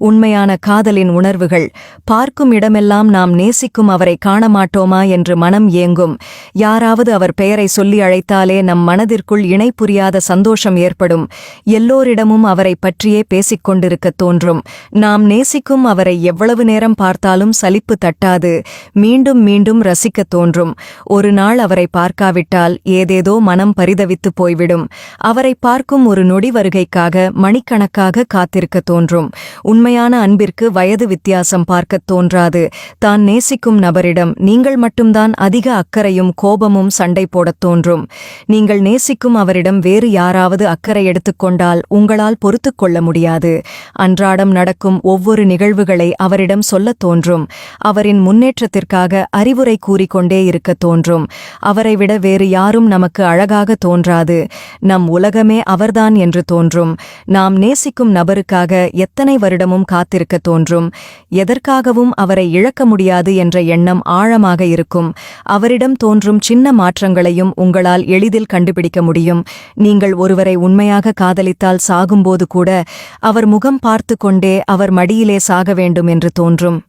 உண்மையான காதலின் உணர்வுகள். பார்க்கும் இடமெல்லாம் நாம் நேசிக்கும் அவரை காண மாட்டோமா என்று மனம் ஏங்கும். யாராவது அவர் பெயரை சொல்லி அழைத்தாலே நம் மனதிற்குள் இணை புரியாத சந்தோஷம் ஏற்படும். எல்லோரிடமும் அவரை பற்றியே பேசிக்கொண்டிருக்க தோன்றும். நாம் நேசிக்கும் அவரை எவ்வளவு நேரம் பார்த்தாலும் சலிப்பு தட்டாது. மீண்டும் மீண்டும் ரசிக்கத் தோன்றும். ஒரு நாள் அவரை பார்க்காவிட்டால் ஏதேதோ மனம் பரிதவித்துப் போய்விடும். அவரை பார்க்கும் ஒரு நொடி வருகைக்காக மணிக்கணக்காக காத்திருக்க தோன்றும். உண்மை உண்மையான அன்பிற்கு வயது வித்தியாசம் பார்க்கத் தோன்றாது. தான் நேசிக்கும் நபரிடம் நீங்கள் மட்டும்தான் அதிக அக்கறையும் கோபமும் சண்டை போடத் தோன்றும். நீங்கள் நேசிக்கும் அவரிடம் வேறு யாராவது அக்கறை எடுத்துக்கொண்டால் உங்களால் பொறுத்துக் கொள்ள முடியாது. அன்றாடம் நடக்கும் ஒவ்வொரு நிகழ்வுகளை அவரிடம் சொல்லத் தோன்றும். அவரின் முன்னேற்றத்திற்காக அறிவுரை கூறிக்கொண்டே இருக்கத் தோன்றும். அவரை விட வேறு யாரும் நமக்கு அழகாக தோன்றாது. நம் உலகமே அவர்தான் என்று தோன்றும். நாம் நேசிக்கும் நபருக்காக எத்தனை வருடமும் காத்திருக்க தோன்றும். எதற்காகவும் அவரை இழக்க முடியாது என்ற எண்ணம் ஆழமாக இருக்கும். அவரிடம் தோன்றும் சின்ன மாற்றங்களையும் உங்களால் எளிதில் கண்டுபிடிக்க முடியும். நீங்கள் ஒருவரை உண்மையாக காதலித்தால் சாகும்போது கூட அவர் முகம் பார்த்து கொண்டே அவர் மடியிலே சாக வேண்டும் என்று தோன்றும்.